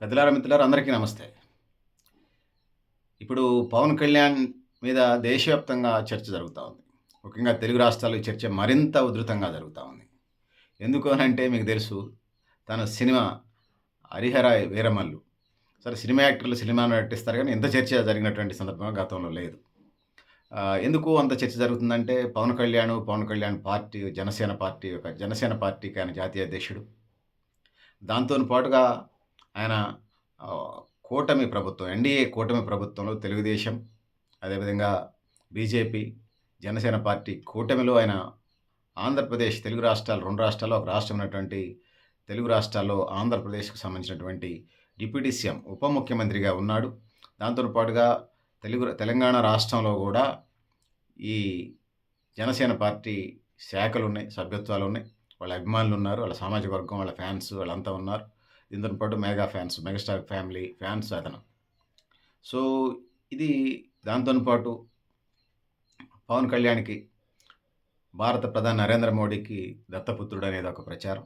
పెద్దలారా మిత్రులారు అందరికీ నమస్తే. ఇప్పుడు పవన్ కళ్యాణ్ మీద దేశవ్యాప్తంగా చర్చ జరుగుతూ ఉంది. ముఖ్యంగా తెలుగు రాష్ట్రాల్లో ఈ చర్చ మరింత ఉధృతంగా జరుగుతూ ఉంది. ఎందుకు అని అంటే మీకు తెలుసు తన సినిమా హరిహర వీరమల్లు. సరే సినిమా యాక్టర్లు సినిమాను నటిస్తారు కానీ ఇంత చర్చ జరిగినటువంటి సందర్భం గతంలో లేదు. ఎందుకు అంత చర్చ జరుగుతుందంటే పవన్ కళ్యాణ్ పవన్ కళ్యాణ్ పార్టీ జనసేన పార్టీ ఒక జనసేన పార్టీకి ఆయన జాతీయ అధ్యక్షుడు. దాంతో పాటుగా ఆయన కూటమి ప్రభుత్వం ఎన్డీఏ కూటమి ప్రభుత్వంలో తెలుగుదేశం అదేవిధంగా బీజేపీ జనసేన పార్టీ కూటమిలో ఆయన ఆంధ్రప్రదేశ్ తెలుగు రాష్ట్రాలు రెండు రాష్ట్రాల్లో ఒక రాష్ట్రం ఉన్నటువంటి తెలుగు రాష్ట్రాల్లో ఆంధ్రప్రదేశ్కు సంబంధించినటువంటి డిప్యూటీ సీఎం ఉప ముఖ్యమంత్రిగా ఉన్నాడు. దాంతోపాటుగా తెలుగు తెలంగాణ రాష్ట్రంలో కూడా ఈ జనసేన పార్టీ శాఖలు ఉన్నాయి సభ్యత్వాలు ఉన్నాయి. వాళ్ళ అభిమానులు ఉన్నారు వాళ్ళ సామాజిక వర్గం వాళ్ళ ఫ్యాన్స్ వాళ్ళంతా ఉన్నారు. దీంతో పాటు mega fans megastar family fans అతను. సో ఇది దాంతో పాటు పవన్ కళ్యాణ్కి భారత ప్రధాని నరేంద్ర మోడీకి దత్తపుత్రుడు అనేది ఒక ప్రచారం.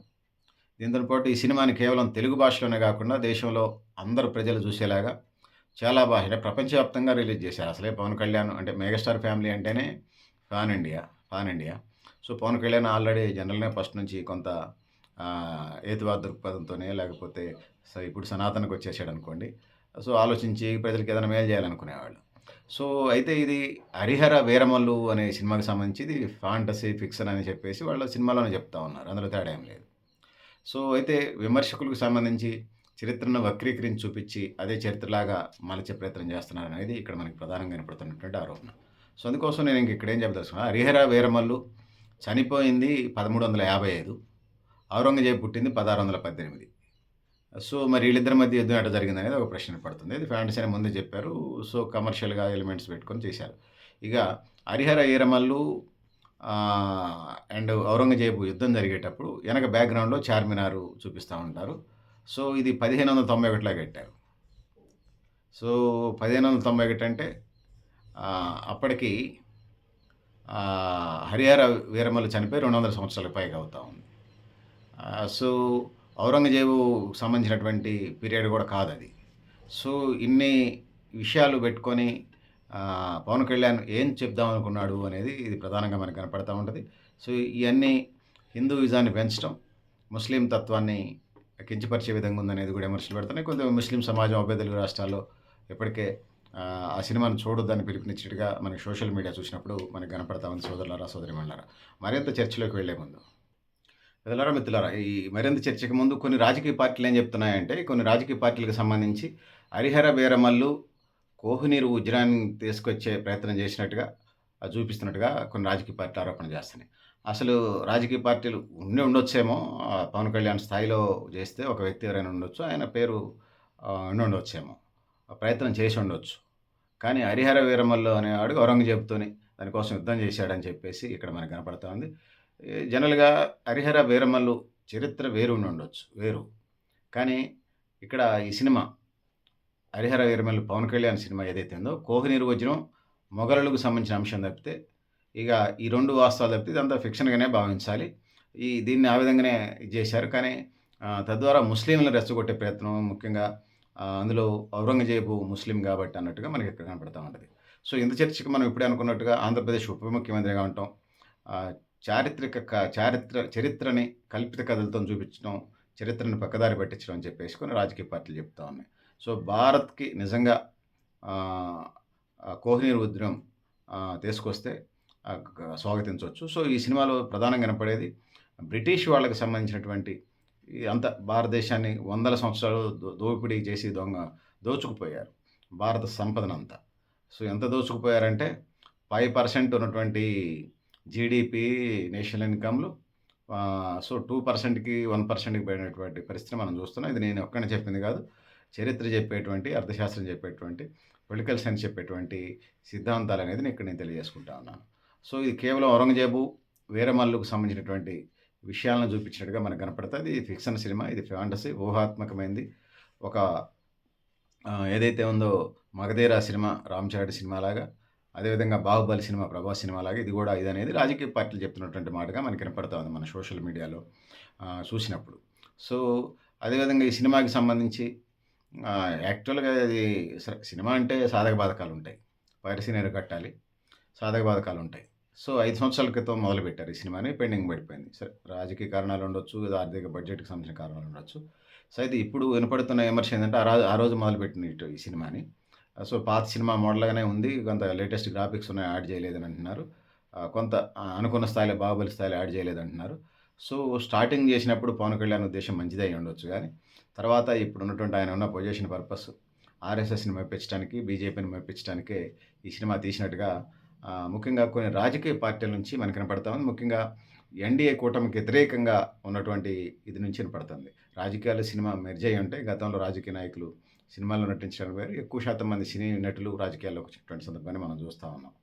దీంతో పాటు ఈ సినిమాని కేవలం తెలుగు భాషలోనే కాకుండా దేశంలో అందరు ప్రజలు చూసేలాగా చాలా బాగా అంటే ప్రపంచవ్యాప్తంగా రిలీజ్ చేశారు. అసలే పవన్ కళ్యాణ్ అంటే మెగాస్టార్ ఫ్యామిలీ అంటేనే pan India pan India. So Pawan Kalyan already జనరల్నే first నుంచి కొంత ఆ, దృక్పథంతోనే లేకపోతే సో ఇప్పుడు సనాతనకు వచ్చేసాడు అనుకోండి. సో ఆలోచించి ప్రజలకు ఏదైనా మేలు చేయాలనుకునేవాళ్ళు. సో అయితే ఇది హరిహర వీరమల్లు అనే సినిమాకి సంబంధించి ఇది ఫాంటసీ ఫిక్షన్ అని చెప్పేసి వాళ్ళ సినిమాలోనే చెప్తా ఉన్నారు. అందులో తేడా ఏం లేదు. సో అయితే విమర్శకులకు సంబంధించి చరిత్రను వక్రీకరించి చూపించి అదే చరిత్రలాగా మలచే ప్రయత్నం చేస్తున్నారు అనేది ఇక్కడ మనకి ప్రధానంగా కనపడుతున్నటువంటి ఆరోపణ. సో అందుకోసం నేను ఇంక ఇక్కడ ఏం చెప్పదలుచుకున్నాను హరిహర వీరమల్లు చనిపోయింది పదమూడు వందల యాభై ఐదు. ఔరంగజేబు పుట్టింది పదహారు వందల పద్దెనిమిది. సో మరి వీళ్ళిద్దరి మధ్య యుద్ధం ఎట్లా జరిగింది అనేది ఒక ప్రశ్న పడుతుంది. ఇది ఫ్యాంటసీ అని ముందే చెప్పారు. సో కమర్షియల్గా ఎలిమెంట్స్ పెట్టుకొని చేశారు. ఇక హరిహర ఈరమల్లు అండ్ ఔరంగజేబు యుద్ధం జరిగేటప్పుడు వెనక బ్యాక్గ్రౌండ్లో చార్మినారు చూపిస్తూ ఉంటారు. సో ఇది పదిహేను వందల తొంభై ఒకటిలో కట్టారు. సో పదిహేను వందల తొంభై ఒకటి అంటే అప్పటికి హరిహర వీరమల్లు చనిపోయి రెండు వందల సంవత్సరాలకు పైగా అవుతా ఉంది. సో ఔరంగజేబు సంబంధించినటువంటి పీరియడ్ కూడా కాదు అది సో ఇన్ని విషయాలు పెట్టుకొని పవన్ కళ్యాణ్ ఏం చెప్దాం అనుకున్నాడు అనేది ఇది ప్రధానంగా మనకు కనపడతా ఉంటుంది. సో ఇవన్నీ హిందూయిజాన్ని పెంచడం ముస్లిం తత్వాన్ని కించపరిచే విధంగా ఉందనేది కూడా విమర్శలు పెడుతున్నాయి. కొంత ముస్లిం సమాజం ఉభయ తెలుగు రాష్ట్రాల్లో ఇప్పటికే ఆ, సినిమాను చూడొద్దని పిలుపునిచ్చినట్టుగా మనకి సోషల్ మీడియా చూసినప్పుడు మనకు కనపడతా ఉంది సోదరులారా సోదరిమణులారా. మరింత చర్చలోకి వెళ్ళే ముందు మిత్రులారా మిత్రులారా ఈ మరింత చర్చకు ముందు కొన్ని రాజకీయ పార్టీలు ఏం చెప్తున్నాయంటే కొన్ని రాజకీయ పార్టీలకు సంబంధించి హరిహర బేరమల్లు కోహినీరు ఉజ్రాన్ని తీసుకొచ్చే ప్రయత్నం చేసినట్టుగా అది చూపిస్తున్నట్టుగా కొన్ని రాజకీయ పార్టీలు ఆరోపణ చేస్తున్నాయి. అసలు రాజకీయ పార్టీలు ఉండి ఉండొచ్చేమో పవన్ కళ్యాణ్ స్థాయిలో చేస్తే ఒక వ్యక్తి ఎవరైనా ఉండొచ్చు ఆయన పేరు ఉండి ఉండొచ్చేమో ప్రయత్నం చేసి ఉండొచ్చు. కానీ హరిహర వీరమల్లు అనేవాడు ఔరంగజేబుతోని దానికోసం యుద్ధం చేశాడని చెప్పేసి ఇక్కడ మనకు కనపడతా జనరల్గా హరిహర వీరమల్లు చరిత్ర వేరు ఉండొచ్చు వేరు. కానీ ఇక్కడ ఈ సినిమా హరిహర వీరమల్లు పవన్ కళ్యాణ్ సినిమా ఏదైతే ఉందో కోహినీరు నిర్వచనం మొఘలులకు సంబంధించిన అంశం తప్పితే ఇక ఈ రెండు వాస్తవాలు తప్పితే ఇదంతా ఫిక్షన్గానే భావించాలి. ఈ దీన్ని ఆ విధంగానే ఇది చేశారు. కానీ తద్వారా ముస్లింలను రెచ్చగొట్టే ప్రయత్నం ముఖ్యంగా అందులో ఔరంగజేబు ముస్లిం కాబట్టి అన్నట్టుగా మనకి ఇక్కడ కనపడతా ఉంటుంది. సో ఇంత చర్చకి మనం ఇప్పుడే అనుకున్నట్టుగా ఆంధ్రప్రదేశ్ ఉప ముఖ్యమంత్రిగా ఉంటాం. చారిత్రక చారిత్ర చరిత్రని కల్పిత కథలతో చూపించడం చరిత్రను పక్కదారి పట్టించడం అని చెప్పేసి కొన్ని రాజకీయ పార్టీలు చెప్తా ఉన్నాయి. సో భారత్కి నిజంగా ఆ, కోహినీర్ ఉద్యమం తీసుకొస్తే స్వాగతించవచ్చు. సో ఈ సినిమాలో ప్రధానంగా కనపడేది బ్రిటిష్ వాళ్ళకి సంబంధించినటువంటి అంత భారతదేశాన్ని వందల సంవత్సరాలు దో- దోపిడీ చేసి దొంగ దోచుకుపోయారు భారత సంపదనంతా. సో ఎంత దోచుకుపోయారంటే ఫైవ్ పర్సెంట్ ఉన్నటువంటి జీడిపి నేషనల్ ఇన్కమ్లు సో టూ పర్సెంట్కి వన్ పర్సెంట్కి పోయినటువంటి పరిస్థితి మనం చూస్తున్నాం. ఇది నేను ఒక్కనే చెప్పింది కాదు. చరిత్ర చెప్పేటువంటి అర్థశాస్త్రం చెప్పేటువంటి పొలిటికల్ సైన్స్ చెప్పేటువంటి సిద్ధాంతాలు అనేది నేను ఇక్కడ నేను తెలియజేసుకుంటా ఉన్నాను. సో ఇది కేవలం ఔరంగజేబు వీరమల్లుకు సంబంధించినటువంటి విషయాలను చూపించినట్టుగా మనకు కనపడుతుంది. ఇది ఫిక్షన్ సినిమా ఇది ఫ్యాంటసీ ఊహాత్మకమైంది. ఒక ఏదైతే ఉందో మగధీరా సినిమా రామ్ చరణ్ సినిమా లాగా అదేవిధంగా బాహుబలి సినిమా ప్రభాస్ సినిమా లాగా ఇది కూడా ఇది అనేది రాజకీయ పార్టీలు చెప్తున్నటువంటి మాటగా మనకి కనపడుతుంది మన సోషల్ మీడియాలో చూసినప్పుడు సో అదేవిధంగా ఈ సినిమాకి సంబంధించి యాక్చువల్‌గా అది సరే సినిమా అంటే సాధక ని ఎర్ర కట్టాలి సాధక బాధకాలుంటాయి. సో, ఐదు సంవత్సరాల క్రితం మొదలుపెట్టారు ఈ సినిమాని. పెండింగ్ పడిపోయింది. సరే రాజకీయ కారణాలు ఉండొచ్చు ఆర్థిక బడ్జెట్‌కి సంబంధించిన కారణాలుండొచ్చు. సో, అయితే ఇప్పుడు వినపడుతున్న విమర్శ ఏంటంటే ఆ రోజు ఆ రోజు మొదలుపెట్టిన ఈ సినిమాని. సో, పాత సినిమా మోడల్‌గానే ఉంది. కొంత లేటెస్ట్ గ్రాఫిక్స్ ఉన్నాయి యాడ్ చేయలేదని అంటున్నారు. కొంత అనుకున్న స్థాయిలో 'బాహుబలి' స్థాయిలో యాడ్ చేయలేదంటున్నారు. సో, స్టార్టింగ్ చేసినప్పుడు పవన్ కళ్యాణ్ ఉద్దేశ్యం మంచిదే ఉండొచ్చు కానీ తర్వాత ఇప్పుడు ఉన్నటువంటి ఆయన ఉన్న పొజిషన్ పర్పస్ ఆర్ఎస్ఎస్‌ని మెప్పించడానికి, బీజేపీని మెప్పించడానికే ఈ సినిమా తీసినట్టుగా ముఖ్యంగా కొన్ని రాజకీయ పార్టీల నుంచి మనకు కనపడతామని ముఖ్యంగా ఎన్‌డీఏ కూటమికి వ్యతిరేకంగా ఉన్నటువంటి ఇది నుంచి వినపడుతుంది. రాజకీయాలు, సినిమా మెర్జ్ అయి ఉంటే గతంలో రాజకీయ నాయకులు సినిమాల్లో నటించడం వేరు. ఎక్కువ శాతం మంది సినీ నటులు రాజకీయాల్లోకి వచ్చేటువంటి సందర్భాన్ని మనం చూస్తూ ఉన్నాం.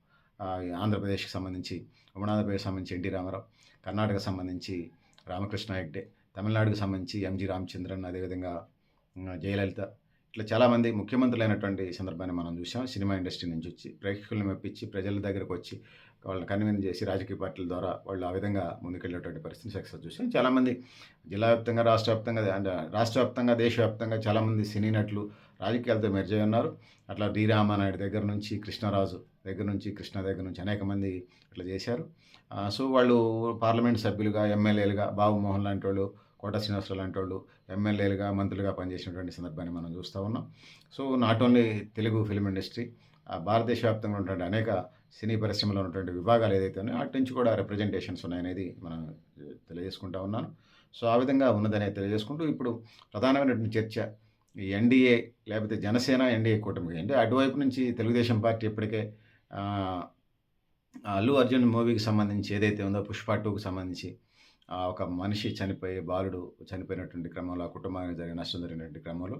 ఆంధ్రప్రదేశ్‌కి సంబంధించి ఉమ్మడి సంబంధించి ఎన్టీ రామారావు, కర్ణాటకకు సంబంధించి రామకృష్ణ హెగ్డే, తమిళనాడుకు సంబంధించి ఎంజీ రామచంద్రన్, అదేవిధంగా జయలలిత ఇట్లా చాలామంది ముఖ్యమంత్రులైనటువంటి సందర్భాన్ని మనం చూసాం. సినిమా ఇండస్ట్రీ నుంచి వచ్చి ప్రేక్షకులను మెప్పించి ప్రజల దగ్గరకు వచ్చి వాళ్ళని కన్విన్స్ చేసి రాజకీయ పార్టీల ద్వారా వాళ్ళు ఆ విధంగా ముందుకెళ్ళేటువంటి పరిస్థితిని సక్సెస్ చూసాం. చాలామంది జిల్లా వ్యాప్తంగా, రాష్ట్ర వ్యాప్తంగా అండ్ రాష్ట్ర వ్యాప్తంగా, దేశవ్యాప్తంగా చాలామంది సినీ నటులు రాజకీయాలతో మెర్జ్ ఉన్నారు. అట్లా డి రామానాయుడు దగ్గర నుంచి, కృష్ణరాజు దగ్గర నుంచి, కృష్ణ దగ్గర నుంచి అనేక మంది ఇట్లా చేశారు. సో, వాళ్ళు పార్లమెంట్ సభ్యులుగా, ఎమ్మెల్యేలుగా బాబుమోహన్ లాంటి వాళ్ళు కోట శ్రీనివాసరావు లాంటోళ్ళు ఎమ్మెల్యేలుగా, మంత్రులుగా పనిచేసినటువంటి సందర్భాన్ని మనం చూస్తూ ఉన్నాం. So, not only Telugu film industry భారతదేశ వ్యాప్తంగా ఉన్నటువంటి అనేక సినీ పరిశ్రమలో ఉన్నటువంటి విభాగాలు ఏదైతే ఉన్నాయో అటు నుంచి కూడా రిప్రజెంటేషన్స్ ఉన్నాయనేది మనం తెలియజేసుకుంటా ఉన్నాను. సో, ఆ విధంగా ఉన్నదనేది తెలియజేసుకుంటూ ఇప్పుడు ప్రధానమైనటువంటి చర్చ ఎన్‌డీఏ లేకపోతే జనసేన, ఎన్‌డీఏ కూటమి. అంటే అటువైపు నుంచి తెలుగుదేశం పార్టీ ఇప్పటికే అల్లు అర్జున్ మూవీకి సంబంధించి ఏదైతే ఉందో 'పుష్ప టూకి సంబంధించి ఒక మనిషి చనిపోయి బాలుడు చనిపోయినటువంటి క్రమంలో ఆ కుటుంబానికి జరిగిన నష్టం జరిగినటువంటి క్రమంలో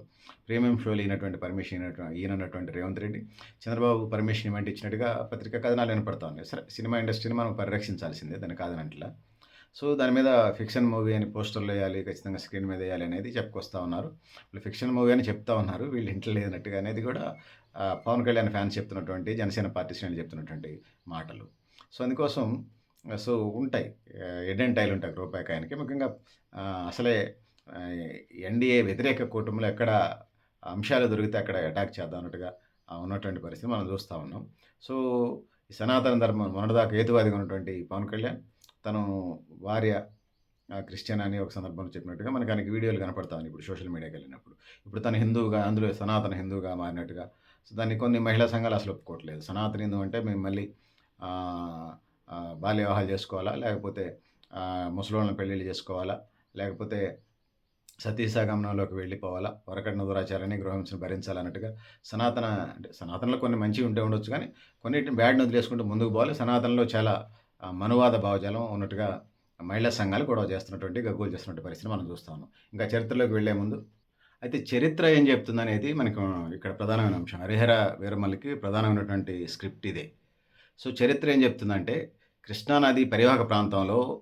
ప్రీమియం షోలు ఇయ్యనటువంటి పర్మిషన్ ఈయనటువంటి రేవంత్ రెడ్డి, చంద్రబాబు పర్మిషన్ ఇవ్వండి ఇచ్చినట్టుగా పత్రికా కథనాలు వినపడతా ఉన్నాయి. సరే సినిమా ఇండస్ట్రీని మనం పరిరక్షించాల్సిందే దాని కాదనట్లా. సో, దాని మీద ఫిక్షన్ మూవీ అని పోస్టర్‌లు వేయాలి ఖచ్చితంగా స్క్రీన్ మీద వేయాలి అనేది చెప్పుకొస్తా ఉన్నారు. వీళ్ళు ఫిక్షన్ మూవీ అని చెప్తా ఉన్నారు. వీళ్ళు ఇంటలేనట్టుగా అనేది కూడా పవన్ కళ్యాణ్ ఫ్యాన్స్ చెప్తున్నటువంటి, జనసేన పార్టీ శ్రేణులు చెప్తున్నటువంటి మాటలు. సో, అందుకోసం సో, ఉంటాయి. ఆహ్, టైల్ ఉంటాయి రూపాయి ఆయనకి ముఖ్యంగా అసలే ఎన్‌డీఏ వ్యతిరేక కూటమిలో ఎక్కడ అంశాలు దొరికితే అక్కడ అటాక్ చేద్దాం అన్నట్టుగా ఉన్నటువంటి పరిస్థితి మనం చూస్తూ ఉన్నాం. సో, ఈ సనాతన ధర్మం మొన్నటిదాకా హేతువాదిగా ఉన్నటువంటి పవన్ కళ్యాణ్ తను భార్య క్రిస్టియన్ అని ఒక సందర్భంలో చెప్పినట్టుగా మనకి ఆయనకి వీడియోలు కనపడతాను ఇప్పుడు సోషల్ మీడియాకెళ్ళినప్పుడు. ఇప్పుడు తను హిందువుగా అందులో సనాతన హిందువుగా మారినట్టుగా సో, దాన్ని కొన్ని మహిళా సంఘాలు అసలు ఒప్పుకోవట్లేదు. సనాతన హిందువు అంటే మేము మళ్ళీ బాల్య వివాహాలు చేసుకోవాలా? లేకపోతే ముసలోళ్ళని పెళ్ళిళ్ళు చేసుకోవాలా? లేకపోతే సతీసాగమనంలోకి వెళ్ళిపోవాలా? వరకట్న దురాచారాన్ని, గృహహింసను భరించాలన్నట్టుగా సనాతన అంటే సనాతనలో కొన్ని మంచివి ఉంటే ఉండొచ్చు కానీ కొన్నిటిని బ్యాడ్‌ని వదిలేసుకుంటూ ముందుకు పోవాలి. సనాతనలో చాలా మనువాద భావజాలం ఉన్నట్టుగా మహిళా సంఘాలు గొడవ చేస్తున్నటువంటి, గగ్గోలు చేస్తున్నటువంటి పరిస్థితిని మనం చూస్తాము ఇంకా చరిత్రలోకి వెళ్ళే ముందు అయితే చరిత్ర ఏం చెప్తుందనేది మనకు ఇక్కడ ప్రధానమైన అంశం. 'హరిహర వీరమల్లికి ప్రధానమైనటువంటి స్క్రిప్ట్ ఇదే. సో, చరిత్ర ఏం చెప్తుందంటే కృష్ణా నది పరివాహక ప్రాంతంలో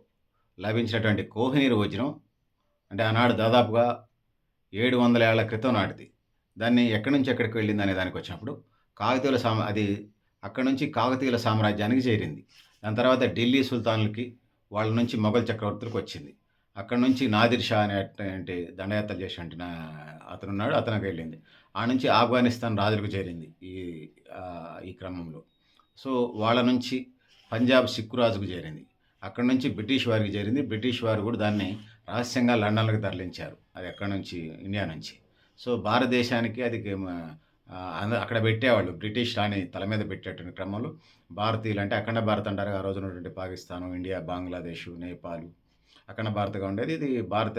లభించినటువంటి కోహినీర్ వజ్రం అంటే ఆనాడు దాదాపుగా 700 ఏళ్ళ క్రితం నాటిది. దాన్ని ఎక్కడి నుంచి ఎక్కడికి వెళ్ళింది అనే దానికి వచ్చినప్పుడు కాకతీయుల సామ అది అక్కడి నుంచి కాకతీయుల సామ్రాజ్యానికి చేరింది. దాని తర్వాత ఢిల్లీ సుల్తాన్లకి వాళ్ళ నుంచి మొఘల్ చక్రవర్తులకు వచ్చింది. అక్కడి నుంచి నాదిర్ షా అనేటువంటి దండయాత్రలు చేసేటువంటి నా అతనున్నాడు. అతనికి వెళ్ళింది. ఆడ నుంచి ఆఫ్ఘనిస్తాన్ రాజులకు చేరింది. ఈ ఈ క్రమంలో. సో, వాళ్ళ నుంచి పంజాబ్ సిక్కు రాజుకు చేరింది. అక్కడి నుంచి బ్రిటిష్ వారికి చేరింది. బ్రిటిష్ వారు కూడా దాన్ని రహస్యంగా లండన్‌లోకి తరలించారు. అది ఎక్కడి నుంచి ఇండియా నుంచి. సో, భారతదేశానికి అది అంద అక్కడ పెట్టేవాళ్ళు. బ్రిటిష్ రాణి తల మీద పెట్టేటువంటి క్రమంలో భారతీయులు అంటే అఖండ భారత్ అంటారు. ఆ రోజు ఉన్నటువంటి పాకిస్తాను, ఇండియా, బంగ్లాదేశ్, నేపాల్ అఖండ భారత్‌గా ఉండేది. ఇది భారత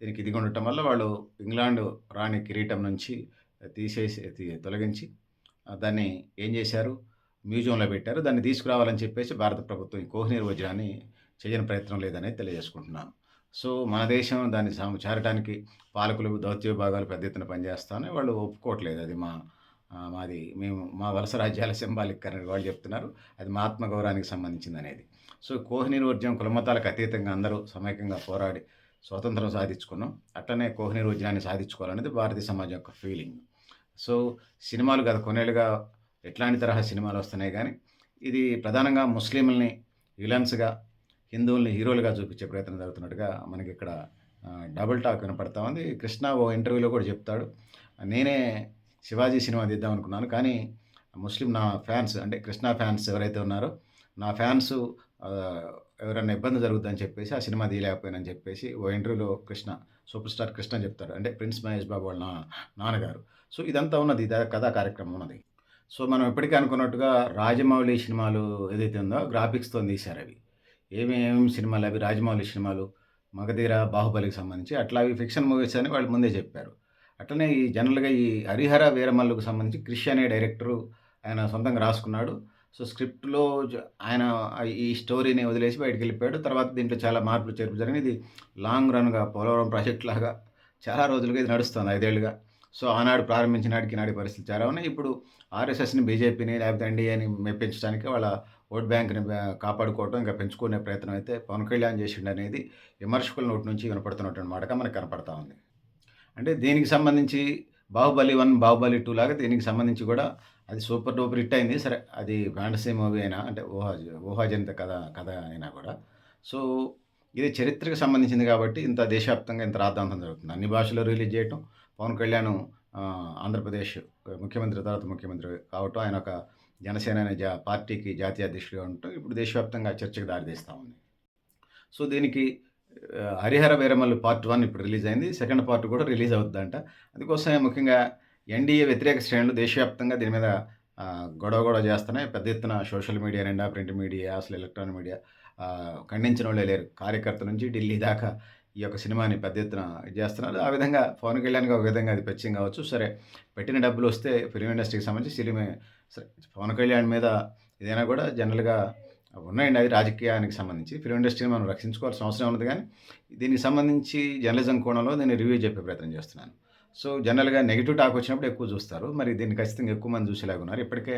దీనికి ఇదిగా ఉండటం వల్ల వాళ్ళు ఇంగ్లాండ్ రాణి కిరీటం నుంచి తీసేసి తొలగించి దాన్ని ఏం చేశారు? మ్యూజియంలో పెట్టారు. దాన్ని తీసుకురావాలని చెప్పేసి భారత ప్రభుత్వం ఈ కోహినీర్ వజ్రాన్ని చేయని ప్రయత్నం లేదనేది తెలియజేసుకుంటున్నాను. సో, మన దేశం దాన్ని చేరటానికి పాలకులు, దౌత్య విభాగాలు పెద్ద ఎత్తున పనిచేస్తానే వాళ్ళు ఒప్పుకోవట్లేదు. అది మా మాది మేము మా వలస రాజ్యాల సింబాలిక్ అని వాళ్ళు చెప్తున్నారు. అది మా ఆత్మ గౌరవానికి సంబంధించిందనేది. సో, కోహినీర్ వజ్రం కులమతాలకు అతీతంగా అందరూ సమైక్యంగా పోరాడి స్వాతంత్రం సాధించుకున్నాం. అట్లనే కోహినీర్ వజ్రాన్ని సాధించుకోవాలనేది భారతీయ సమాజం యొక్క ఫీలింగ్. సో, సినిమాలు గత కొన్నేళ్ళుగా ఎట్లాంటి తరహా సినిమాలు వస్తున్నాయి కానీ ఇది ప్రధానంగా ముస్లింలని విలన్స్‌గా, హిందువుల్ని హీరోలుగా చూపించే ప్రయత్నం జరుగుతున్నట్టుగా మనకిక్కడ ఇక్కడ డబుల్ టాక్ వినపడతా ఉంది. కృష్ణ ఓ ఇంటర్వ్యూలో కూడా చెప్తాడు. నేనే శివాజీ సినిమా తీద్దాం అనుకున్నాను. కానీ ముస్లిం నా ఫ్యాన్స్ అంటే కృష్ణ ఫ్యాన్స్ ఎవరైతే ఉన్నారో నా ఫ్యాన్స్ ఎవరైనా ఇబ్బంది జరుగుద్దని చెప్పేసి ఆ సినిమా తీయలేకపోయానని చెప్పేసి ఓ ఇంటర్వ్యూలో కృష్ణ సూపర్ స్టార్ కృష్ణ చెప్తాడు. అంటే ప్రిన్స్ మహేష్ బాబు వాళ్ళ నా నాన్నగారు. సో ఇదంతా ఉన్నది. కథా కార్యక్రమం ఉన్నది. సో మనం ఎప్పటికీ అనుకున్నట్టుగా రాజమౌళి సినిమాలు ఏదైతే ఉందో గ్రాఫిక్స్తో తీశారు అవి ఏమేమి సినిమాలు అవి రాజమౌళి సినిమాలు 'మగధీర', 'బాహుబలి'కి సంబంధించి అట్లా అవి ఫిక్షన్ మూవీస్ అని వాళ్ళు ముందే చెప్పారు. అట్లనే ఈ జనరల్‌గా ఈ 'హరిహర వీరమల్లు'కు సంబంధించి 'క్రిష్' అనే డైరెక్టరు ఆయన సొంతంగా రాసుకున్నాడు. సో స్క్రిప్ట్‌లో ఆయన ఈ స్టోరీని వదిలేసి బయటికెళ్ళిపోయాడు. తర్వాత దీంట్లో చాలా మార్పులు చేర్పు జరిగింది ఇది లాంగ్ రన్‌గా పోలవరం ప్రాజెక్ట్ లాగా చాలా రోజులుగా ఇది నడుస్తుంది ఐదేళ్ళుగా సో ఆనాడు ప్రారంభించిన నాటికి నాటి పరిస్థితులు చాలా ఉన్నాయి. ఇప్పుడు ఆర్ఎస్ఎస్‌ని, బీజేపీని లేకపోతే ఎన్‌డీఏని మెప్పించడానికి వాళ్ళ ఓట్ బ్యాంక్‌ని కాపాడుకోవటం, ఇంకా పెంచుకునే ప్రయత్నం అయితే పవన్ కళ్యాణ్ చేసిండు అనేది విమర్శకుల నోటి నుంచి వినపడుతున్నటువంటి మాటగా మనకు కనపడతా ఉంది. అంటే దీనికి సంబంధించి 'బాహుబలి వన్ 'బాహుబలి టూ లాగా దీనికి సంబంధించి కూడా అది సూపర్ డూపర్ హిట్ అయింది. సరే అది ఫ్యాంటసీ మూవీ అయినా అంటే ఊహా ఊహాజనిత కథ కథ అయినా కూడా. సో ఇది చరిత్రకు సంబంధించింది కాబట్టి ఇంత దేశవ్యాప్తంగా ఇంత రాద్ధాంతం జరుగుతుంది. అన్ని భాషలో రిలీజ్ చేయటం, పవన్ కళ్యాణ్ ఆంధ్రప్రదేశ్ ముఖ్యమంత్రి తర్వాత ముఖ్యమంత్రి కావటం, ఆయన ఒక జనసేన అనే జా పార్టీకి జాతీయ అధ్యక్షుడిగా ఉండటం ఇప్పుడు దేశవ్యాప్తంగా చర్చకు దారితీస్తూ ఉంది. సో దీనికి 'హరిహర వీరమల్లు' పార్ట్ వన్ ఇప్పుడు రిలీజ్ అయింది. సెకండ్ పార్ట్ కూడా రిలీజ్ అవుద్దంట. అందుకోసమే ముఖ్యంగా ఎన్‌డీఏ వ్యతిరేక శ్రేణులు దేశవ్యాప్తంగా దీని మీద గొడవ గొడవ చేస్తున్నాయి. పెద్ద ఎత్తున సోషల్ మీడియా నిండా ప్రింట్ మీడియా అసలు ఎలక్ట్రానిక్ మీడియా ఖండించిన వాళ్ళే లేరు. కార్యకర్త నుంచి ఢిల్లీ దాకా ఈ యొక్క సినిమాని పెద్ద ఎత్తున ఇది చేస్తున్నారు. ఆ విధంగా పవన్ కళ్యాణ్‌కి ఒక విధంగా అది పరిచయం కావచ్చు. సరే పెట్టిన డబ్బులు వస్తే ఫిలిం ఇండస్ట్రీకి సంబంధించి సినిమే సరే పవన్ కళ్యాణ్ మీద ఏదైనా కూడా జనరల్‌గా ఉన్నాయండి అవి రాజకీయానికి సంబంధించి. ఫిల్మ్ ఇండస్ట్రీని మనం రక్షించుకోవాల్సిన అవసరం ఉన్నది కానీ దీనికి సంబంధించి జర్నలిజం కోణంలో నేను రివ్యూ చెప్పే ప్రయత్నం చేస్తున్నాను. సో జనరల్‌గా నెగిటివ్ టాక్ వచ్చినప్పుడు ఎక్కువ చూస్తారు. మరి దీన్ని ఖచ్చితంగా ఎక్కువ మంది చూసేలాగా ఉన్నారు. ఇప్పటికే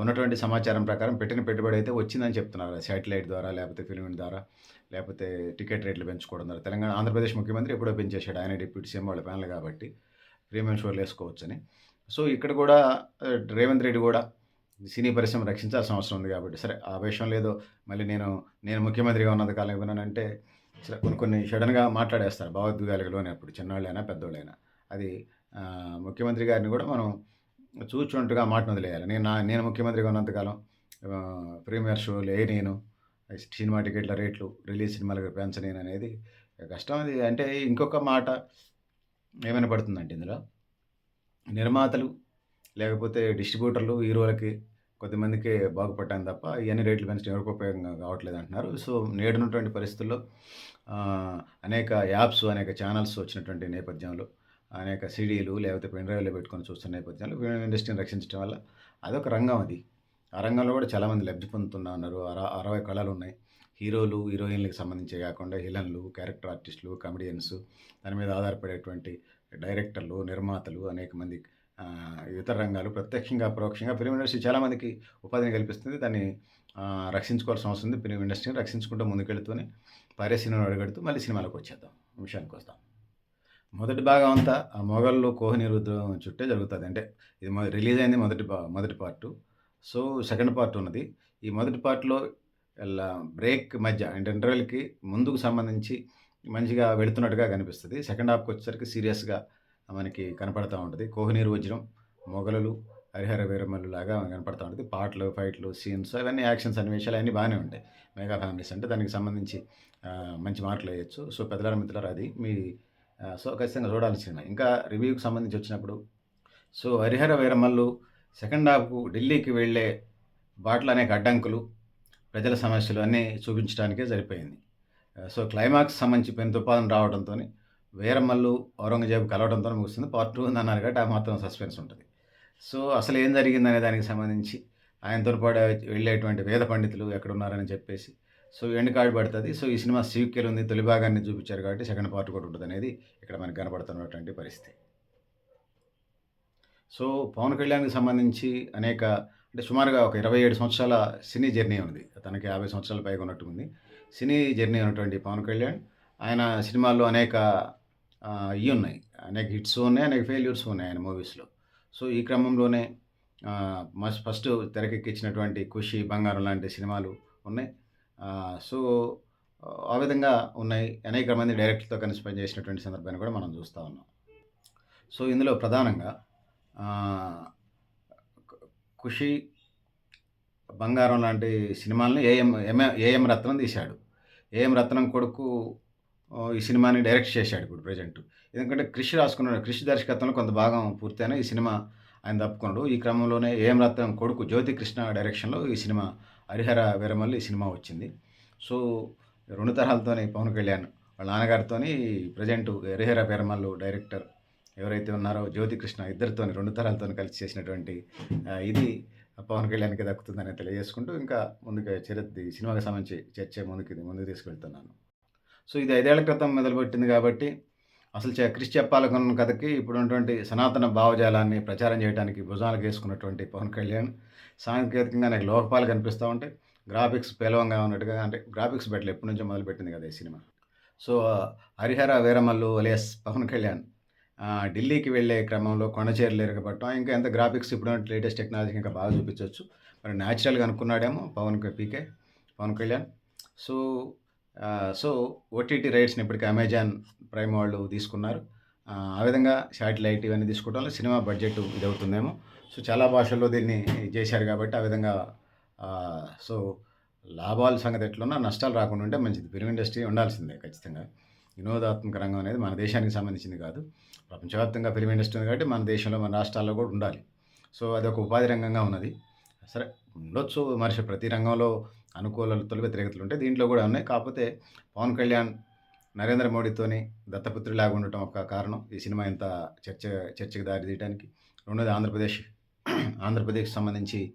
ఉన్నటువంటి సమాచారం ప్రకారం పెట్టిన పెట్టుబడి అయితే వచ్చిందని చెప్తున్నారు. శాటిలైట్ ద్వారా లేకపోతే ఫిలిం ద్వారా లేకపోతే టికెట్ రేట్లు పెంచుకోవడం ద్వారా తెలంగాణ ఆంధ్రప్రదేశ్ ముఖ్యమంత్రి ఎప్పుడో పెంచేశాడు. ఆయన డిప్యూటీ సీఎం వాళ్ళ ప్యానల్ కాబట్టి ప్రీమియం షోలు వేసుకోవచ్చని. సో ఇక్కడ కూడా రేవంత్ రెడ్డి కూడా సినీ పరిశ్రమ రక్షించాల్సిన అవసరం ఉంది కాబట్టి సరే ఆ విషయం లేదో మళ్ళీ నేను నేను ముఖ్యమంత్రిగా ఉన్నంత కాలం ఇవ్వనంటే కొన్ని కొన్ని సడన్గా మాట్లాడేస్తారు. భావోద్వేగాలకు లోనైనప్పుడు చిన్నవాళ్ళైనా పెద్దవాళ్ళైనా అది ముఖ్యమంత్రి గారిని కూడా మనం చూచుంటుగా మాట వదిలేయాలి. నేను నా నేను ముఖ్యమంత్రిగా ఉన్నంతకాలం ప్రీమియర్ షోలు నేను సినిమా టికెట్ల రేట్లు రిలీజ్ సినిమాలకు పెంచలేను అనేది కష్టం అది. అంటే ఇంకొక మాట ఏమైనా పడుతుందంటే ఇందులో నిర్మాతలు లేకపోతే డిస్ట్రిబ్యూటర్లు, హీరోలకి కొద్దిమందికే బాగుపడ్డాను తప్ప ఇవన్నీ రేట్లు పెంచడం ఎవరికి ఉపయోగంగా కావట్లేదు అంటున్నారు. సో నేడున్నటువంటి పరిస్థితుల్లో అనేక యాప్స్, అనేక ఛానల్స్ వచ్చినటువంటి నేపథ్యంలో అనేక సీడీలు లేకపోతే పెన్ డ్రైవ్‌లో పెట్టుకొని చూస్తున్న నేపథ్యంలో ఫిల్మ్ ఇండస్ట్రీని రక్షించడం వల్ల అదొక రంగం అది. ఆ రంగంలో కూడా చాలామంది లబ్ధి పొందుతున్నా ఉన్నారు. అరవై కళలు ఉన్నాయి హీరోలు, హీరోయిన్లకు సంబంధించే కాకుండా హిలన్లు క్యారెక్టర్ ఆర్టిస్టులు, కమెడియన్స్ దాని మీద ఆధారపడేటువంటి డైరెక్టర్లు, నిర్మాతలు అనేక మంది ఇతర రంగాలు ప్రత్యక్షంగా, పరోక్షంగా ఫిల్మ్ ఇండస్ట్రీ చాలామందికి ఉపాధిని కల్పిస్తుంది. దాన్ని రక్షించుకోవాల్సిన అవసరం ఉంది. ఫిల్మ్ ఇండస్ట్రీని రక్షించుకుంటూ ముందుకెళ్తూనే పైరసీని అడుగెడుతూ మళ్ళీ సినిమాలకు వచ్చేద్దాం. వస్తాం మొదటి భాగం అంతా ఆ మొఘల్లో కోహినూర్ రుద్రం చుట్టే జరుగుతుంది. అంటే ఇది రిలీజ్ అయింది మొదటి మొదటి పార్ట్. సో సెకండ్ పార్ట్ ఉన్నది. ఈ మొదటి పార్ట్‌లో బ్రేక్ మధ్య అంటే ఇంటర్వెల్‌కి ముందుకు సంబంధించి మంచిగా వెళుతున్నట్టుగా కనిపిస్తుంది. సెకండ్ హాఫ్‌కి వచ్చేసరికి సీరియస్‌గా మనకి కనపడుతూ ఉంటుంది. 'కోహినూర్ వజ్రం', 'మొఘలులు', 'హరిహర వీరమల్లు' లాగా కనపడతా ఉంటుంది. పాటలు, ఫైట్‌లు, సీన్స్ అవన్నీ యాక్షన్ సన్నివేశాలు అన్నీ బాగానే ఉంటాయి. మెగా ఫ్యామిలీస్ అంటే దానికి సంబంధించి మంచి మార్కులు వేయచ్చు. సో పెద్దలారా మిత్రులారా అది మీ సో ఖచ్చితంగా చూడాల్సిన సినిమా. ఇంకా రివ్యూకి సంబంధించి వచ్చినప్పుడు సో 'హరిహర వీరమల్లు' సెకండ్ హాఫ్‌కు ఢిల్లీకి వెళ్ళే బాటలు అనేక అడ్డంకులు, ప్రజల సమస్యలు అన్నీ చూపించడానికే సరిపోయింది. సో క్లైమాక్స్ సంబంధించి పెను రావడంతో వీరమల్లు, ఔరంగజేబు కలవడంతో ముగుస్తుంది. పార్ట్ 2 అన్నారు కాబట్టి ఆ మాత్రం సస్పెన్స్ ఉంటుంది సో అసలు ఏం జరిగిందనే దానికి సంబంధించి ఆయనతో పాటు వెళ్ళేటువంటి వేద పండితులు ఎక్కడున్నారని చెప్పేసి సో ఎండ్ కార్డ్ పడుతుంది సో ఈ సినిమా సీక్వెల్ ఉంది. తొలి భాగాన్ని చూపించారు కాబట్టి సెకండ్ పార్ట్ కూడా అనేది ఇక్కడ మనకు కనపడుతున్నటువంటి పరిస్థితి. సో పవన్ కళ్యాణ్‌కి సంబంధించి అనేక అంటే సుమారుగా ఒక 27 సంవత్సరాల సినీ జర్నీ ఉంది. తనకి 50 సంవత్సరాల పైగా ఉన్నట్టుంది. సినీ జర్నీ ఉన్నటువంటి పవన్ కళ్యాణ్ ఆయన సినిమాల్లో అనేక ఇవి ఉన్నాయి అనేక హిట్స్ ఉన్నాయి. అనేక ఫెయిల్యూర్స్ ఉన్నాయి ఆయన మూవీస్‌లో. సో ఈ క్రమంలోనే మస్ ఫస్ట్ తెరకెక్కించినటువంటి 'ఖుషి', 'బంగారం' లాంటి సినిమాలు ఉన్నాయి. సో ఆ విధంగా ఉన్నాయి. అనేక మంది డైరెక్టర్తో కలిసి పనిచేసినటువంటి సందర్భాన్ని కూడా మనం చూస్తూ ఉన్నాం. సో, ఇందులో ప్రధానంగా 'ఖుషి', 'బంగారం' లాంటి సినిమాలని ఏఎం ఎమ ఏఎం రత్నం తీశాడు. ఏఎం రత్నం కొడుకు ఈ సినిమాని డైరెక్ట్ చేశాడు ఇప్పుడు ప్రెజెంట్. ఎందుకంటే కృషి రాసుకున్నాడు. కృషి దర్శకత్వంలో కొంత భాగం పూర్తయిన ఈ సినిమా ఆయన తప్పుకున్నాడు. ఈ క్రమంలోనే ఏఎం రత్నం కొడుకు 'జ్యోతి కృష్ణ' డైరెక్షన్‌లో ఈ సినిమా 'హరిహర వీరమల్లు' ఈ సినిమా వచ్చింది. సో, 2 తరాలతోని పవన్ కళ్యాణ్ వాళ్ళ నాన్నగారితోని ప్రెజెంట్ 'హరిహర వీరమల్లు' డైరెక్టర్ ఎవరైతే ఉన్నారో జ్యోతికృష్ణ ఇద్దరితో ఇద్దరితోని 2 తరాలతోని కలిసి చేసినటువంటి ఇది పవన్ కళ్యాణ్‌కి దక్కుతుందని తెలియజేసుకుంటూ ఇంకా ముందుకు చరిత్ర ఈ సినిమాకి సంబంధించి చర్చ ముందుకి ముందుకు తీసుకెళ్తున్నాను. సో, ఇది ఐదేళ్ళ క్రితం మొదలుపెట్టింది కాబట్టి అసలు 'క్రిష్' చెప్పాలనుకున్న కథకి ఇప్పుడు ఉన్నటువంటి సనాతన భావజాలాన్ని ప్రచారం చేయడానికి భుజానికేసుకున్నటువంటి పవన్ కళ్యాణ్ సాంకేతికంగా నాకు లోకపాలు కనిపిస్తా ఉంటాయి. గ్రాఫిక్స్ పేలవంగా ఉన్నట్టుగా అంటే గ్రాఫిక్స్ బెటర్ ఎప్పటినుంచో మొదలుపెట్టింది కదా! ఈ cinema. So, 'Harihara Veeramallu' alias Pawan Kalyan ఢిల్లీకి వెళ్ళే క్రమంలో కొండచర్యలు ఇరగబడటం ఇంకా ఎంత గ్రాఫిక్స్ ఇప్పుడు లేటెస్ట్ టెక్నాలజీ ఇంకా బాగా చూపించవచ్చు మరి న్యాచురల్‌గా అనుకున్నాడేమో Pawan PK Pawan Kalyan. So, so OTT రైట్స్‌ని ఇప్పటికి అమెజాన్ ప్రైమ్ వాళ్ళు తీసుకున్నారు. ఆ విధంగా శాటిలైట్ ఇవన్నీ తీసుకోవడం వల్ల సినిమా బడ్జెట్ ఇది అవుతుందేమో సో, చాలా భాషల్లో దీన్ని చేశారు కాబట్టి ఆ విధంగా సో, లాభాల సంగతి ఎట్లున్నా నష్టాలు రాకుండా ఉంటే మంచిది. ఫిల్మ్ ఇండస్ట్రీ ఉండాల్సిందే ఖచ్చితంగా. వినోదాత్మక రంగం అనేది మన దేశానికి సంబంధించింది కాదు. ప్రపంచవ్యాప్తంగా ఫిల్మ్ ఇండస్ట్రీ ఉంది కాబట్టి మన దేశంలో, మన రాష్ట్రాల్లో కూడా ఉండాలి. సో, అది ఒక ఉపాధి రంగంగా ఉన్నది. సరే ఉండొచ్చు విమర్శ ప్రతి రంగంలో అనుకూలతలు, వ్యతిరేకతలు ఉంటాయి. దీంట్లో కూడా ఉన్నాయి. కాకపోతే పవన్ కళ్యాణ్ నరేంద్ర మోడీతోని దత్తపుత్రుడిలాగా ఉండటం ఒక కారణం. ఈ సినిమా ఇంత చర్చ చర్చకు దారి తీయటానికి. రెండోది ఆంధ్రప్రదేశ్ ఆంధ్రప్రదేశ్ సంబంధించి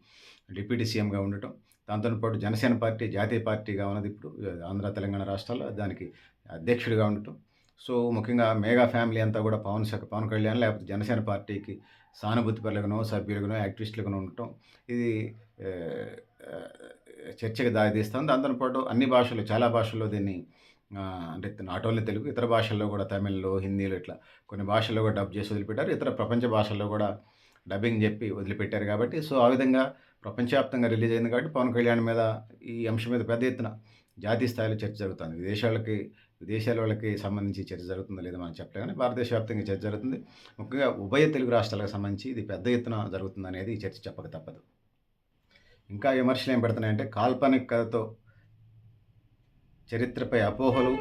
డిప్యూటీ సీఎంగా ఉండటం. దాంతో పాటు జనసేన పార్టీ జాతీయ పార్టీగా ఉన్నది ఇప్పుడు ఆంధ్ర, తెలంగాణ రాష్ట్రాల్లో దానికి అధ్యక్షుడిగా ఉండటం. సో, ముఖ్యంగా మెగా ఫ్యామిలీ అంతా కూడా పవన్ శాఖ పవన్ కళ్యాణ్ లేకపోతే జనసేన పార్టీకి సానుభూతి పరులుగానో, సభ్యులుగానో, యాక్టివిస్టులుగానో ఉండటం. ఇది చర్చకు దారితీస్తాం దాంతోపాటు పాటు అన్ని భాషలు చాలా భాషల్లో దీన్ని అంటే నాట్ ఓన్లీ తెలుగు ఇతర భాషల్లో కూడా తమిళ్‌లో, హిందీలో ఇట్లా కొన్ని భాషల్లో కూడా డబ్ చేసి వదిలిపెట్టారు. ఇతర ప్రపంచ భాషల్లో కూడా డబ్బింగ్ చెప్పి వదిలిపెట్టారు కాబట్టి సో, ఆ విధంగా ప్రపంచవ్యాప్తంగా రిలీజ్ అయింది కాబట్టి పవన్ కళ్యాణ్ మీద ఈ అంశం మీద పెద్ద ఎత్తున జాతీయ స్థాయిలో చర్చ జరుగుతుంది. విదేశాలకి విదేశాల వాళ్ళకి సంబంధించి చర్చ జరుగుతుందో లేదో మనం చెప్పలేం కానీ భారతదేశ వ్యాప్తంగా చర్చ జరుగుతుంది. ముఖ్యంగా ఉభయ తెలుగు రాష్ట్రాలకు సంబంధించి ఇది పెద్ద ఎత్తున జరుగుతుందనేది ఈ చర్చ చెప్పక తప్పదు. ఇంకా విమర్శలు ఏం పెడుతున్నాయంటే కాల్పనిక కథతో చరిత్రపై అపోహలు,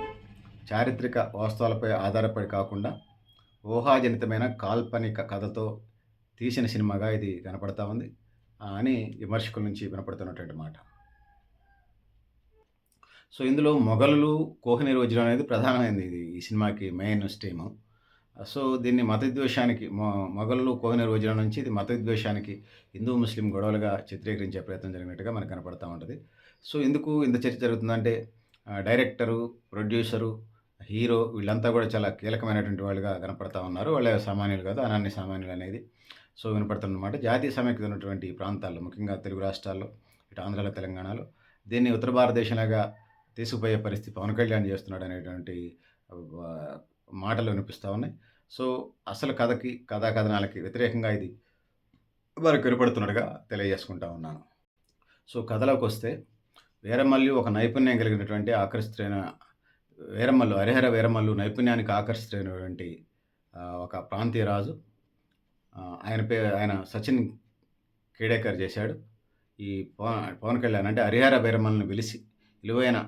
చారిత్రక వాస్తవాలపై ఆధారపడి కాకుండా ఊహాజనితమైన కాల్పనిక కథతో తీసిన సినిమాగా ఇది కనపడతా ఉంది. అని విమర్శకుల నుంచి వినపడుతున్నటువంటి మాట. సో, ఇందులో మొఘలులు, కోహినూర్ వజ్రం అనేది ప్రధానమైనది ఇది ఈ సినిమాకి మెయిన్ స్టీము సో, దీన్ని మతద్వేషానికి విద్వేషానికి మొ రోజుల నుంచి ఇది మత హిందూ, ముస్లిం గొడవలుగా చిత్రీకరించే ప్రయత్నం జరిగినట్టుగా మనకు కనపడతా ఉంటుంది సో, ఎందుకు ఇంత చర్చ జరుగుతుందంటే డైరెక్టరు, ప్రొడ్యూసరు, హీరో వీళ్ళంతా కూడా చాలా కీలకమైనటువంటి వాళ్ళుగా కనపడతా ఉన్నారు. వాళ్ళే సామాన్యులు కాదు అనాన్ని సామాన్యులు అనేది సో, వినపడుతుందన్నమాట. జాతీయ సమైక్యత ఉన్నటువంటి ప్రాంతాల్లో ముఖ్యంగా తెలుగు రాష్ట్రాల్లో, ఇటు ఆంధ్రాలో, తెలంగాణలో దీన్ని ఉత్తర భారతదేశంలాగా తీసుకుపోయే పరిస్థితి పవన్ కళ్యాణ్ చేస్తున్నాడు అనేటువంటి మాటలు వినిపిస్తా ఉన్నాయి. సో, అసలు కథకి, కథా కథనాలకి వ్యతిరేకంగా ఇది వారికి వినపడుతున్నట్టుగా తెలియజేసుకుంటా ఉన్నాను. సో, కథలోకి వస్తే వీరమల్లి ఒక నైపుణ్యం కలిగినటువంటి ఆకర్షితుడైన వీరమల్లు 'హరిహర వీరమల్లు' నైపుణ్యానికి ఆకర్షితుడైనటువంటి ఒక ప్రాంతీయ రాజు. ఆయన పే ఆయన సచిన్ కేడేకర్ చేశాడు. ఈ పవన్ పవన్ కళ్యాణ్ అంటే 'హరిహర వీరమల్ని పిలిచి విలువైన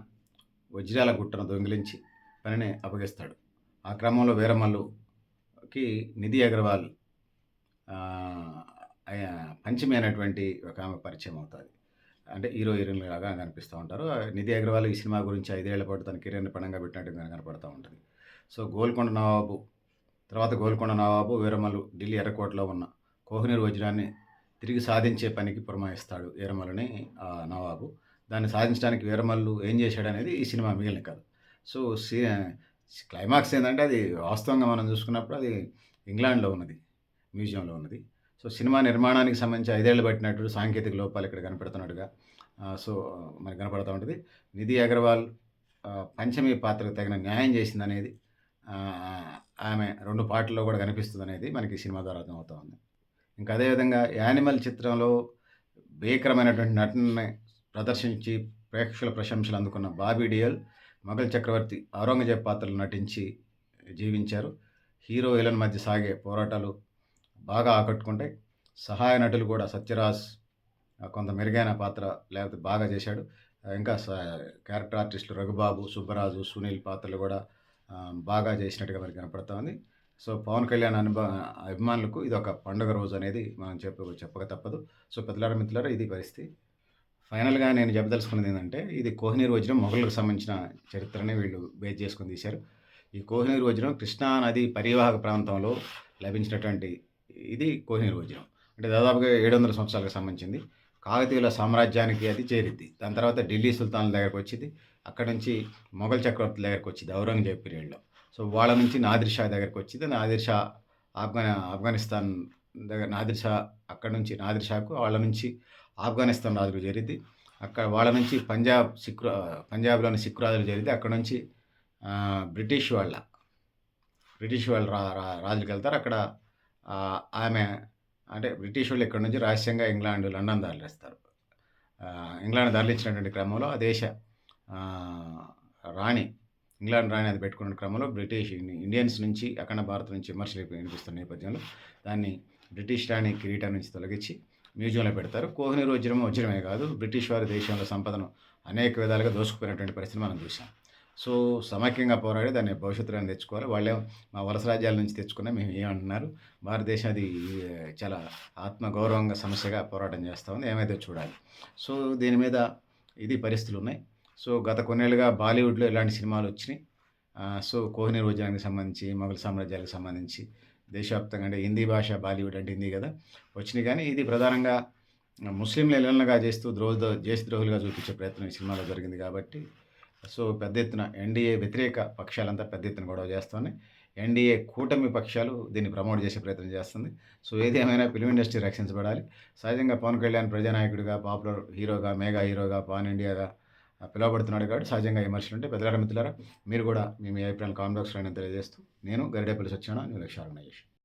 వజ్రాల గుట్టను దొంగిలించి పనిని అప్పగిస్తాడు. ఆ క్రమంలో కి నిధి అగర్వాల్ పంచమి అనేటువంటి ఒకామె పరిచయం అవుతుంది అంటే హీరో, హీరోయిన్‌లాగా కనిపిస్తూ ఉంటారు. నిధి అగర్వాల్ ఈ సినిమా గురించి ఐదేళ్ళ పాటు తన కెరీర్‌ని పణంగా పెట్టినట్టుగా కనపడుతూ ఉంటుంది సో, గోల్కొండ నవాబు తర్వాత గోల్కొండ నవాబు వీరమల్లు ఢిల్లీ ఎర్రకోటలో ఉన్న కోహినూర్ వజ్రాన్ని తిరిగి సాధించే పనికి పురమాయిస్తాడు వీరమల్లుని నవాబు. దాన్ని సాధించడానికి వీరమల్లు ఏం చేశాడనేది ఈ సినిమా మిగిలిన కథ. సో, సి క్లైమాక్స్ ఏంటంటే అది వాస్తవంగా మనం చూసుకున్నప్పుడు అది ఇంగ్లాండ్‌లో ఉన్నది. మ్యూజియంలో ఉన్నది. సో, సినిమా నిర్మాణానికి సంబంధించి ఐదేళ్ళు పట్టినట్టు సాంకేతిక లోపాలు ఇక్కడ కనపడుతున్నట్టుగా సో, మనకు కనపడుతూ ఉంటుంది నిధి అగర్వాల్ పంచమి పాత్రకు తగిన న్యాయం చేసిందనేది అనేది ఆమె రెండు పాటల్లో కూడా కనిపిస్తుంది అనేది మనకి సినిమా ద్వారా అర్థమవుతా ఉంది. ఇంకా అదేవిధంగా 'యానిమల్' చిత్రంలో భీకరమైనటువంటి నటనని ప్రదర్శించి ప్రేక్షకుల ప్రశంసలు అందుకున్న బాబీ డియోల్ మొఘల్ చక్రవర్తి ఔరంగజేబ్ పాత్రలు నటించి జీవించారు. హీరో విలన్ మధ్య సాగే పోరాటాలు బాగా ఆకట్టుకుంటాయి. సహాయ నటులు కూడా సత్యరాజ్ కొంత మెరుగైన పాత్ర లేకపోతే బాగా చేశాడు. ఇంకా స- క్యారెక్టర్ ఆర్టిస్టులు రఘుబాబు సుబ్బరాజు సునీల్ పాత్రలు కూడా బాగా చేసినట్టుగా మనకి కనపడుతోంది సో పవన్ కళ్యాణ్ అనుభవ అభిమానులకు ఇది ఒక పండుగ రోజు అనేది మనం చెప్ప చెప్పక తప్పదు. సో పెద్దలార మిత్రులారా ఇది పరిస్థితి. ఫైనల్గా నేను చెప్పదలుచుకున్నది ఏంటంటే ఇది కోహినీర్ వజ్రం మొఘలకు సంబంధించిన చరిత్రనే వీళ్ళు బేస్ చేసుకుని తీశారు. ఈ కోహినీర్ వజ్రం కృష్ణా నది పరివాహక ప్రాంతంలో లభించినటువంటి ఇది కోహినీర్ వజ్రం. అంటే దాదాపుగా ఏడు వందల సంవత్సరాలకు సంబంధించింది. కాకతీయుల సామ్రాజ్యానికి అది చేరిద్ది. దాని తర్వాత ఢిల్లీ సుల్తాన్ల దగ్గరకు వచ్చింది. అక్కడ నుంచి మొఘల్ చక్రవర్తి దగ్గరకు వచ్చింది ఔరంగజేబ్ పీరియడ్లో. సో వాళ్ళ నుంచి నాదిర్ షా దగ్గరకు వచ్చింది. నాదిర్ షా ఆఫ్ఘన్ ఆఫ్ఘనిస్తాన్ దగ్గర నాదిర్ షా అక్కడ నుంచి నాదిర్ షాకు వాళ్ళ నుంచి ఆఫ్ఘనిస్తాన్ రాజులు జరిగింది అక్కడ వాళ్ళ నుంచి పంజాబ్ సిక్ పంజాబ్లోని సిక్ రాజులు జరిగింది అక్కడ నుంచి బ్రిటిష్ వాళ్ళ బ్రిటిష్ వాళ్ళు రా రా- రాజులకు వెళ్తారు. అక్కడ ఆమె అంటే బ్రిటిష్ వాళ్ళు ఇక్కడ నుంచి రహస్యంగా ఇంగ్లాండ్ లండన్ దారిలేస్తారు ఇంగ్లాండ్ దారిలించినటువంటి క్రమంలో ఆ దేశ రాణి ఇంగ్లాండ్ రాణి అది పెట్టుకున్న క్రమంలో బ్రిటిష్ ఇండియన్స్ నుంచి అఖండ భారత్ నుంచి విమర్శలు వినిపిస్తున్న నేపథ్యంలో దాన్ని బ్రిటిష్ రాణి కిరీటం నుంచి తొలగించి మ్యూజియంలో పెడతారు. కోహినూరు వజ్రం వజ్రమే కాదు. బ్రిటిష్ వారి దేశంలో సంపదను అనేక విధాలుగా దోసుకుపోయినటువంటి పరిస్థితి మనం చూసాం సో సమైక్యంగా పోరాడి దాన్ని భవిష్యత్తులో తెచ్చుకోవాలి. వాళ్ళే మా వలస రాజ్యాల నుంచి తెచ్చుకున్నా మేము ఏమంటున్నారు? భారతదేశం అది చాలా ఆత్మగౌరవంగా సమస్యగా పోరాటం చేస్తూ ఉంది. ఏమైతే చూడాలి. సో దీని మీద ఇది పరిస్థితులు ఉన్నాయి. సో గత కొన్నేళ్ళుగా బాలీవుడ్లో ఇలాంటి సినిమాలు వచ్చినాయి. సో కోహినూర్ వజ్రానికి సంబంధించి మొఘల్ సామ్రాజ్యాలకు సంబంధించి దేశవ్యాప్తంగా అంటే హిందీ భాష బాలీవుడ్ అంటే హిందీ కదా వచ్చినాయి. కానీ ఇది ప్రధానంగా ముస్లింలు ఎల్లనగా చేస్తూ ద్రోహ దేశద్రోహులుగా చూపించే ప్రయత్నం ఈ సినిమాలో జరిగింది కాబట్టి సో పెద్ద ఎత్తున ఎన్డీఏ వ్యతిరేక పక్షాలంతా పెద్ద ఎత్తున గొడవ చేస్తున్నాయి ఎన్డీఏ కూటమి పక్షాలు దీన్ని ప్రమోట్ చేసే ప్రయత్నం చేస్తుంది. సో ఏది ఏమైనా ఫిల్మ్ ఇండస్ట్రీ రక్షించబడాలి. సహజంగా పవన్ కళ్యాణ్ ప్రజానాయకుడిగా పాపులర్ హీరోగా మెగా హీరోగా పాన్ ఇండియాగా పిలువబడుతున్నాడు కాబట్టి సహజంగా విమర్శలు ఉంటే పెద్దలారా మిత్రులారా మీరు కూడా మీ మీ అభిప్రాయాలు కామెంట్ బాక్స్లో తెలియజేస్తూ నేను గరిడేపల్లి సత్యనారాయణ నేను లక్ష్యాలు చేసి